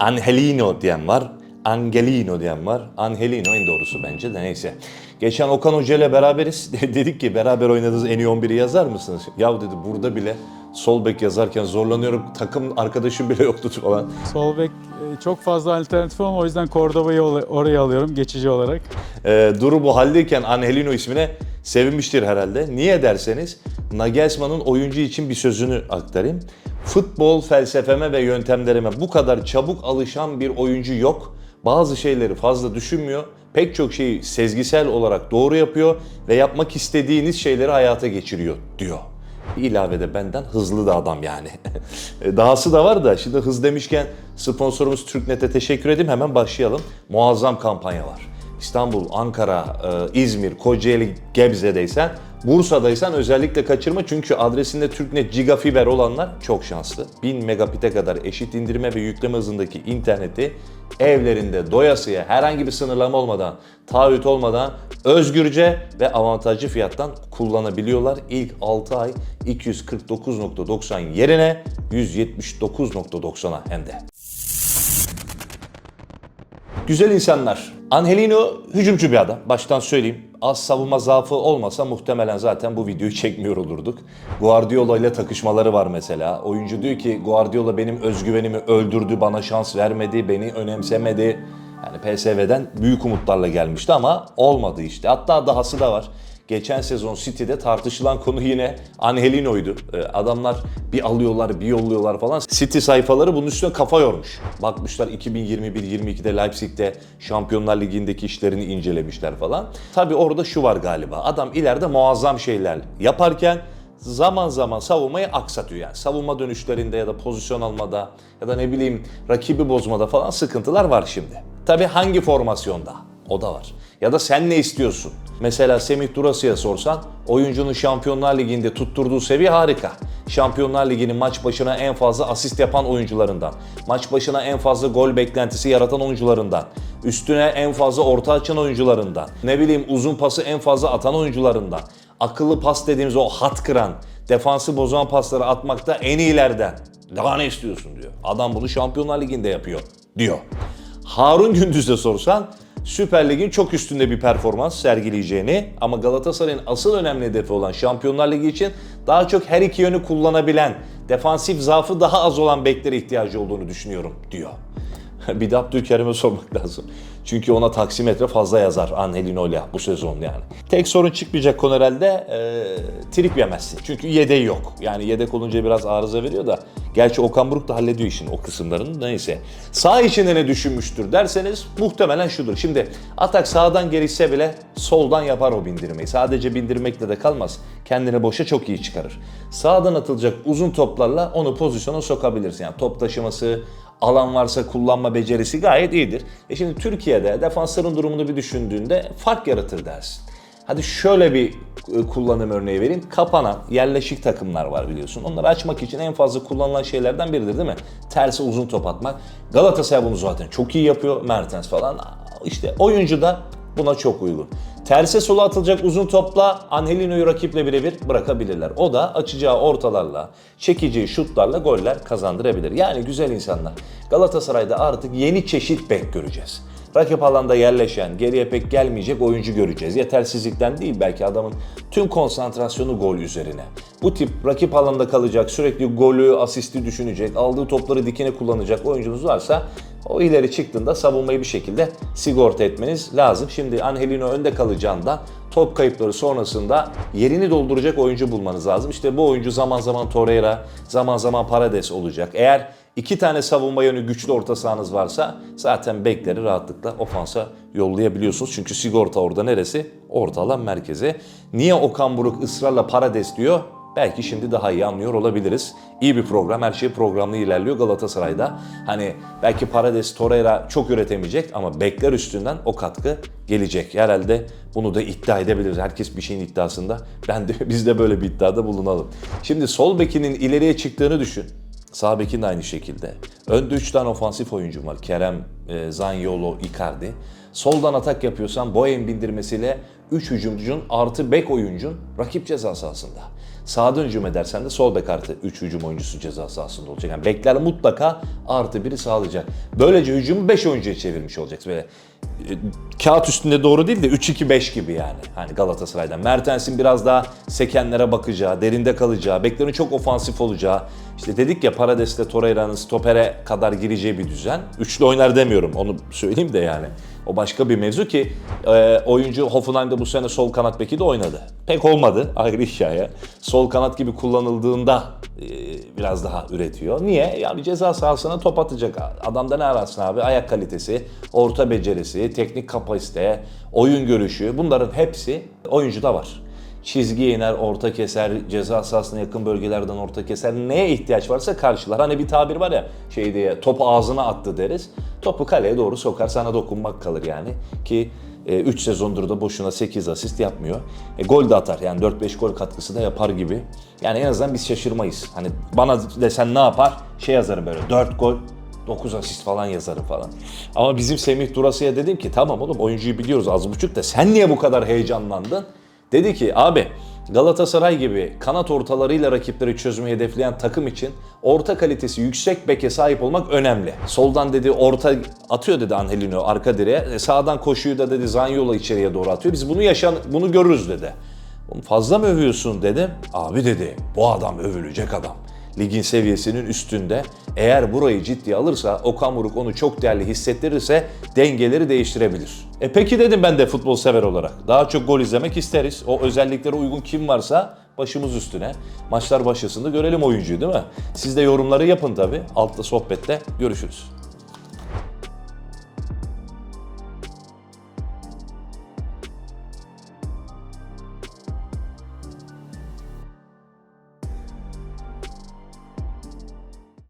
Angelino diyen var. Angelino diyen var. Angelino en doğrusu bence de neyse. Geçen Okan Hoca ile beraberiz. Dedik ki beraber oynadığınız en iyi 11'i yazar mısınız? Ya dedi burada bile sol bek yazarken zorlanıyorum. Takım arkadaşım bile yoktu falan. Sol bek e, çok fazla alternatif ama o yüzden Cordoba'yı ola- oraya alıyorum geçici olarak. Ee, Duru bu haldeyken Angelino ismine sevinmiştir herhalde. Niye derseniz Nagelsmann'ın oyuncu için bir sözünü aktarayım. Futbol felsefeme ve yöntemlerime bu kadar çabuk alışan bir oyuncu yok. Bazı şeyleri fazla düşünmüyor. Pek çok şeyi sezgisel olarak doğru yapıyor ve yapmak istediğiniz şeyleri hayata geçiriyor diyor. İlave de benden hızlı da adam yani. Dahası da var da şimdi hız demişken sponsorumuz Türknet'e teşekkür edeyim hemen başlayalım. Muazzam kampanya var. İstanbul, Ankara, e, İzmir, Kocaeli, Gebze'deysen, Bursa'daysan özellikle kaçırma çünkü adresinde Türknet Gigafiber olanlar çok şanslı. 1000 megabit'e kadar eşit indirme ve yükleme hızındaki interneti evlerinde doyasıya herhangi bir sınırlama olmadan, taahhüt olmadan özgürce ve avantajlı fiyattan kullanabiliyorlar. İlk 6 ay 249.90 yerine 179.90'a hem de. Güzel insanlar. Angelino hücumcu bir adam. Baştan söyleyeyim. Az savunma zaafı olmasa muhtemelen zaten bu videoyu çekmiyor olurduk. Guardiola ile takışmaları var mesela. Oyuncu diyor ki Guardiola benim özgüvenimi öldürdü, bana şans vermedi, beni önemsemedi. Yani PSV'den büyük umutlarla gelmişti ama olmadı işte. Hatta dahası da var. Geçen sezon City'de tartışılan konu yine Angelino'ydu. Ee, Adamlar bir alıyorlar, bir yolluyorlar falan. City sayfaları bunun üstüne kafa yormuş. Bakmışlar 2021-22'de Leipzig'te Şampiyonlar Ligi'ndeki işlerini incelemişler falan. Tabii orada şu var galiba. Adam ileride muazzam şeyler yaparken zaman zaman savunmayı aksatıyor yani. Savunma dönüşlerinde ya da pozisyon almada ya da ne bileyim rakibi bozmada falan sıkıntılar var şimdi. Tabii hangi formasyonda? O da var. Ya da sen ne istiyorsun? Mesela Semih Durası'ya sorsan oyuncunun Şampiyonlar Ligi'nde tutturduğu seviye harika. Şampiyonlar Ligi'nin maç başına en fazla asist yapan oyuncularından, maç başına en fazla gol beklentisi yaratan oyuncularından, üstüne en fazla orta açan oyuncularından, ne bileyim uzun pası en fazla atan oyuncularından, akıllı pas dediğimiz o hat kıran, defansı bozan pasları atmakta en iyilerden. Daha ne istiyorsun diyor. Adam bunu Şampiyonlar Ligi'nde yapıyor diyor. Harun Gündüz'e sorsan Süper Lig'in çok üstünde bir performans sergileyeceğini ama Galatasaray'ın asıl önemli hedefi olan Şampiyonlar Ligi için daha çok her iki yönü kullanabilen, defansif zaafı daha az olan beklere ihtiyacı olduğunu düşünüyorum diyor. bir de Abdülkerim'e sormak lazım. Çünkü ona taksimetre fazla yazar Angelino ile bu sezon yani. Tek sorun çıkmayacak konu herhalde e, trip yemezsin. Çünkü yedeği yok. Yani yedek olunca biraz arıza veriyor da. Gerçi Okan Buruk da hallediyor işin o kısımlarını neyse. Sağ içinde ne düşünmüştür derseniz muhtemelen şudur. Şimdi atak sağdan gelişse bile soldan yapar o bindirmeyi. Sadece bindirmekle de kalmaz. Kendini boşa çok iyi çıkarır. Sağdan atılacak uzun toplarla onu pozisyona sokabilirsin. Yani top taşıması, alan varsa kullanma becerisi gayet iyidir. E şimdi Türkiye'de defansların durumunu bir düşündüğünde fark yaratır dersin. Hadi şöyle bir e, kullanım örneği vereyim. Kapanan yerleşik takımlar var biliyorsun. Onları açmak için en fazla kullanılan şeylerden biridir değil mi? Tersi uzun top atmak. Galatasaray bunu zaten çok iyi yapıyor. Mertens falan. İşte oyuncu da buna çok uygun. Terse sola atılacak uzun topla Angelino'yu rakiple birebir bırakabilirler. O da açacağı ortalarla, çekeceği şutlarla goller kazandırabilir. Yani güzel insanlar. Galatasaray'da artık yeni çeşit bek göreceğiz. Rakip alanda yerleşen, geriye pek gelmeyecek oyuncu göreceğiz. Yetersizlikten değil belki adamın tüm konsantrasyonu gol üzerine. Bu tip rakip alanda kalacak, sürekli golü, asisti düşünecek, aldığı topları dikine kullanacak oyuncunuz varsa o ileri çıktığında savunmayı bir şekilde sigorta etmeniz lazım. Şimdi Angelino önde kalacağından top kayıpları sonrasında yerini dolduracak oyuncu bulmanız lazım. İşte bu oyuncu zaman zaman Torreira, zaman zaman Parades olacak. Eğer iki tane savunma yönü güçlü orta sahanız varsa zaten bekleri rahatlıkla ofansa yollayabiliyorsunuz. Çünkü sigorta orada neresi? Orta alan merkezi. Niye Okan Buruk ısrarla Parades diyor? Belki şimdi daha iyi anlıyor olabiliriz. İyi bir program, her şey programlı ilerliyor Galatasaray'da. Hani belki Parades, Torreira çok üretemeyecek ama bekler üstünden o katkı gelecek. Herhalde bunu da iddia edebiliriz. Herkes bir şeyin iddiasında. Ben de biz de böyle bir iddiada bulunalım. Şimdi sol bekinin ileriye çıktığını düşün. Sağ bekin de aynı şekilde. Önde 3 tane ofansif oyuncum var. Kerem, e, Zaniolo, Icardi. Soldan atak yapıyorsan Boyen bindirmesiyle 3 hücumcun artı bek oyuncun rakip ceza sahasında. Sağdan hücum edersen de sol bek artı 3 hücum oyuncusu ceza sahasında olacak. Yani bekler mutlaka artı biri sağlayacak. Böylece hücumu 5 oyuncuya çevirmiş olacaksın. Böyle e, kağıt üstünde doğru değil de 3-2-5 gibi yani. Hani Galatasaray'dan. Mertens'in biraz daha sekenlere bakacağı, derinde kalacağı, beklerin çok ofansif olacağı. İşte dedik ya Parades'te Torreira'nın stopere kadar gireceği bir düzen. Üçlü oynar demiyorum onu söyleyeyim de yani. O başka bir mevzu ki e, oyuncu Hoffenheim'de bu sene sol kanat beki de oynadı. Pek olmadı ayrı hikaye. Sol kanat gibi kullanıldığında e, biraz daha üretiyor. Niye? Yani ceza sahasına top atacak. Adamda ne ararsın abi? Ayak kalitesi, orta becerisi, teknik kapasite, oyun görüşü bunların hepsi oyuncuda var. Çizgiye iner, orta keser, ceza sahasına yakın bölgelerden orta keser. Neye ihtiyaç varsa karşılar. Hani bir tabir var ya şey diye top ağzına attı deriz. Topu kaleye doğru sokar sana dokunmak kalır yani. Ki 3 sezondur da boşuna 8 asist yapmıyor. E, gol de atar yani 4-5 gol katkısı da yapar gibi. Yani en azından biz şaşırmayız. Hani bana desen ne yapar? Şey yazarım böyle 4 gol 9 asist falan yazarım falan. Ama bizim Semih Durası'ya dedim ki tamam oğlum oyuncuyu biliyoruz az buçuk da sen niye bu kadar heyecanlandın? Dedi ki abi Galatasaray gibi kanat ortalarıyla rakipleri çözmeyi hedefleyen takım için orta kalitesi yüksek beke sahip olmak önemli. Soldan dedi orta atıyor dedi Angelino arka direğe. E, Sağdan koşuyu da dedi Zaniolo içeriye doğru atıyor. Biz bunu yaşan bunu görürüz dedi. Fazla mı övüyorsun dedim. Abi dedi bu adam övülecek adam. Ligin seviyesinin üstünde. Eğer burayı ciddiye alırsa Okan Buruk onu çok değerli hissettirirse dengeleri değiştirebilir. E peki dedim ben de futbol sever olarak. Daha çok gol izlemek isteriz. O özelliklere uygun kim varsa başımız üstüne. Maçlar başlasın da görelim oyuncuyu değil mi? Siz de yorumları yapın tabii. Altta sohbette görüşürüz.